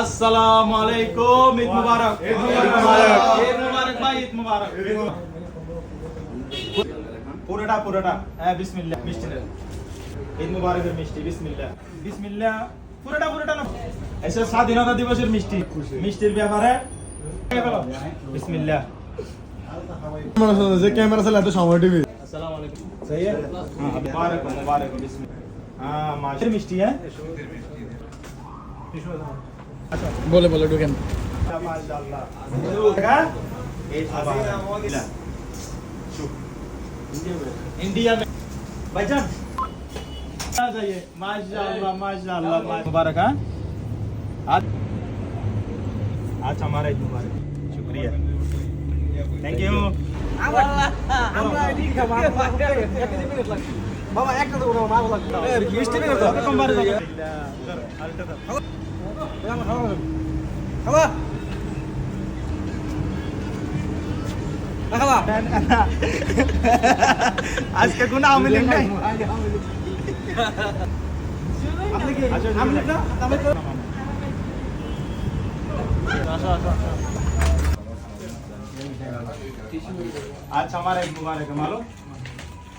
আসসালামু আলাইকুম ঈদ মুবারক। ঈদ মুবারক। ঈদ মুবারক ভাই ঈদ মুবারক। পুরোটা পুরোটা। হ্যাঁ বিসমিল্লাহ মিষ্টি নেন। ঈদ মুবারকের মিষ্টি বিসমিল্লাহ। বিসমিল্লাহ পুরোটা পুরোটা না। এসে স্বাধীনতা দিবসের মিষ্টি। মিষ্টির ব্যাপারে বিসমিল্লাহ। যে হ্যাঁ, মিষ্টি হ্যাঁ? মিষ্টি। বলে বলে ঢুকেন माशाल्लाह का एक मुबारक इंडिया में भाईजान आ जाइए माशाल्लाह माशाल्लाह मा- मुबारक हाँ आज आज हमारा ईद मुबारक शुक्रिया थैंक यू বাবা একটা তো মা বলা বৃষ্টি নেই তো? কম যাবে? খাওয়া আজকে কোন নাই? আচ্ছা আমার এক মুবারক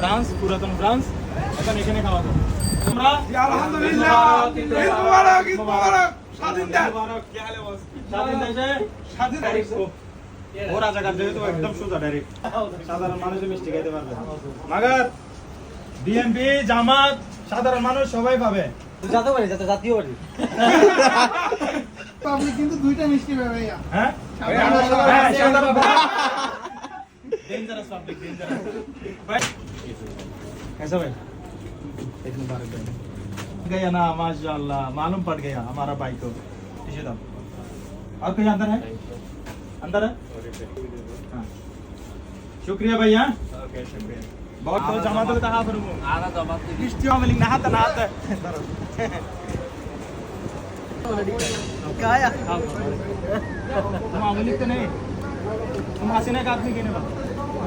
ফ্রান্স পুরাতন ফ্রান্স এখন এখানে খাওয়া আমরা আলহামদুলিল্লাহ। স্বাধীন দেশ। স্বাধীন ও রাজাকার যেহেতু একদম সোজা ডাইরেক্ট সাধারণ মানুষও মিষ্টি খাইতে পারবে। মাগার বিএমপি জামাত সাধারণ মানুষ সবাই পাবে। যাতে পারি যাতে জাতীয় পারি কিন্তু দুইটা মিষ্টি পাবে হ্যাঁ? হ্যাঁ, कैसा भाई? एक गया ना माशाल्लाह मालूम पड़ गया हमारा भाई को। इशुदम और कहीं अंदर है? अंदर है? हाँ। शुक्रिया भैया हाँ। बहुत बहुत जमात होता है फिर आना जमात लिस्टियों में लिखना है तनात क्या आया मामूली तो नहीं। तुम हसीना का आदमी कहने वाला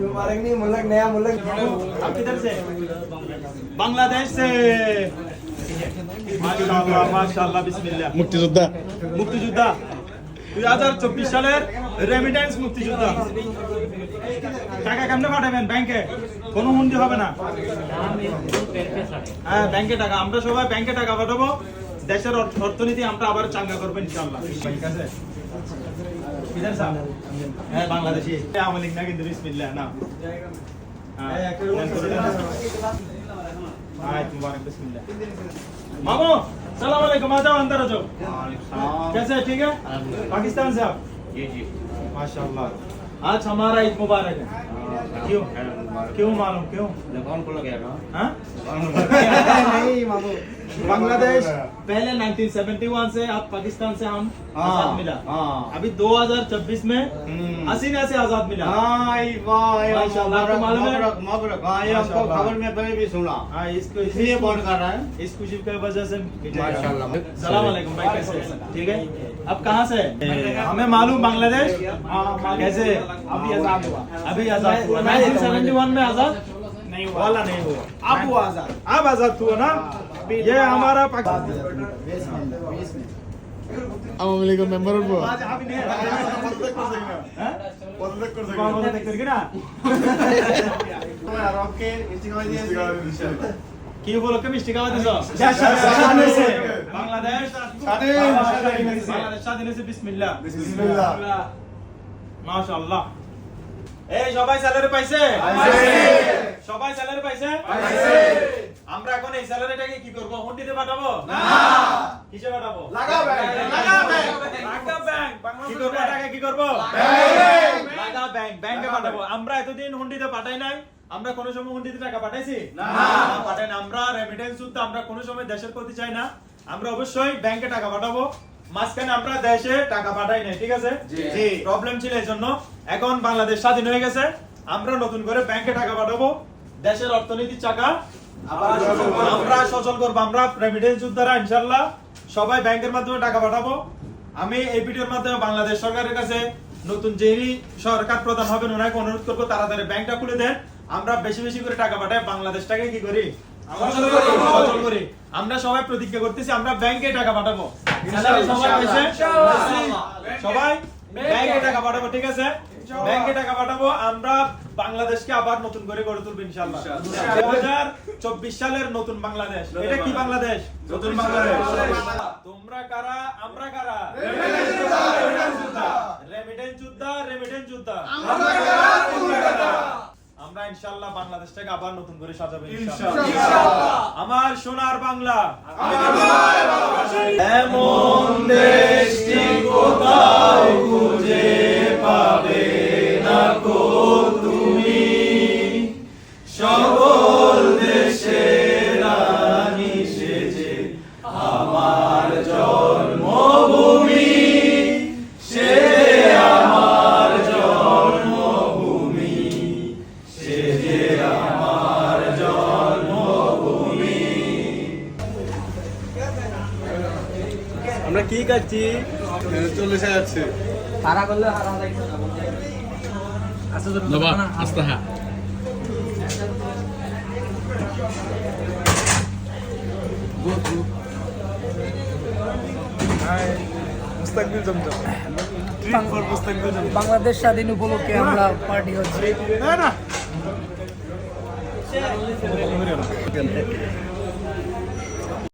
नहीं मुल्क नया मुल्क आप किधर से बांग्लादेश से माशाल्लाह माशाल्लाह बिस्मिल्लाह মুক্তিযোদ্ধা মুক্তিযোদ্ধা দুই হাজার চব্বিশ সালের রেমিটেন্স মুক্তিযোদ্ধা টাকা কেমনে পাঠাবেন ব্যাংকে কোনো হুন্ডি হবে না হ্যাঁ ব্যাংকে টাকা আমরা সবাই ব্যাংকে টাকা পাঠাবো দেশের অর্থ- অর্থনীতি আমরা আবার চাঙ্গা করবো ইনশাল্লাহ ঠিক আছে কিধার সাহেব? হ্যাঁ বাংলাদেশি আওয়ামী লীগ না কিন্তু বিসমিল্লাহ না হ্যাঁ, দেন করে দেন। हाँ मुबारक बिस्मिल्लाह मामू सलाम वालेकुम आ जाओ अंदर आ जाओ कैसे है ठीक है पाकिस्तान से आप जी जी माशाल्लाह आज हमारा ईद मुबारक है क्यों क्यों मालूम क्यों कौन बोला गया ना हाँ नहीं मामू बांग्लादेश। पहले 1971 से अब पाकिस्तान से हम आज़ाद मिला। हाँ। अभी 2026 में हम्म। हसीना से आज़ाद मिला। हाँ? है? हाँ खबर में कभी भी सुना। हाँ इसको इसलिए फ़ोन कर रहा है। इस खुशी की वजह से सलाम वालेकुम भाई कैसे ठीक है? अब कहाँ से? हमें मालूम बांग्लादेश? कैसे? अभी आज़ाद हुआ। अभी आज़ाद हुआ। 1971 में आज़ाद? नहीं हुआ। नहीं हुआ। अब हुआ आज़ाद। अब आज़ाद हुआ ना? ये हमारा पाकिस्तान আওয়ামী লীগের মেম্বার উঠবো आज अभी नहीं हैं? পদত্যাগ করছে कौन बोलते हैं करके ना কি বলো কে মিষ্টি খাওয়া দিছো স্বাধীন হয়েছে। বাংলাদেশ স্বাধীন। বাংলাদেশ স্বাধীন হয়েছে বিসমিল্লাহ বিসমিল্লাহ। মাশাআল্লাহ এই সবাই স্যালারি পাইছে সবাই স্যালারি পাইছে আমরা এখন এই স্যালারিটাকে কি করব? হুন্ডিতে পাঠাবো? না। কিসে পাঠাবো? লাগা ব্যাংক। লাগা ব্যাংক। লাগা ব্যাংক। কি করব? টাকা কি করব? লাগা ব্যাংক। ব্যাংকে। পাঠাবো। আমরা এতদিন হুন্ডিতে পাঠাই নাই। আমরা কোনো সময় হুন্ডিতে টাকা পাঠাইছি? না। পাঠাই না আমরা রেমিটেন্স শুদ্ধ আমরা কোনো সময় দেশের প্রতি চাই না। আমরা অবশ্যই ব্যাংকে টাকা পাঠাবো। মাঝখানে আমরা দেশে টাকা পাঠাই নাই ঠিক আছে? জি। প্রবলেম ছিল এই জন্য। এখন বাংলাদেশ স্বাধীন হয়ে গেছে। আমরা নতুন করে ব্যাংকে টাকা পাঠাবো। দেশের অর্থনীতির চাকা আমরা সচল করব আমরা রেমিটেন্স যোদ্ধারা ইনশাল্লাহ সবাই ব্যাংকের মাধ্যমে টাকা পাঠাবো। আমি এই ভিডিওর মাধ্যমে বাংলাদেশ সরকারের কাছে নতুন যিনি সরকার প্রধান হবেন ওনাকে অনুরোধ করব তাড়াতাড়ি ব্যাংকটা খুলে দেন। আমরা বেশি বেশি করে টাকা পাঠাই বাংলাদেশটাকে কি করি। আমরা সবাই প্রতিজ্ঞা করতেছি আমরা ব্যাংকে টাকা পাঠাবো? সবাই ব্যাংকে টাকা পাঠাবো ঠিক আছে? ব্যাংকে টাকা পাঠাবো আমরা বাংলাদেশকে আবার নতুন করে গড়ে তুলবো সালের নতুন বাংলাদেশ। এটা কি বাংলাদেশ। নতুন বাংলাদেশ। তোমরা কারা? আমরা কারা? রেমিটেন্স যোদ্ধা। রেমিটেন্স যোদ্ধা। আমরা ইনশাল্লাহ বাংলাদেশটাকে আবার নতুন করে সাজাবো আমার সোনার বাংলা। এমন দেশটি কোথাও খুঁজে যাচ্ছে। জমজম ট্রিট ফর মুস্তাকবির জমজম বাংলাদেশ স্বাধীন উপলক্ষে আমরা পার্টি হচ্ছে। না না।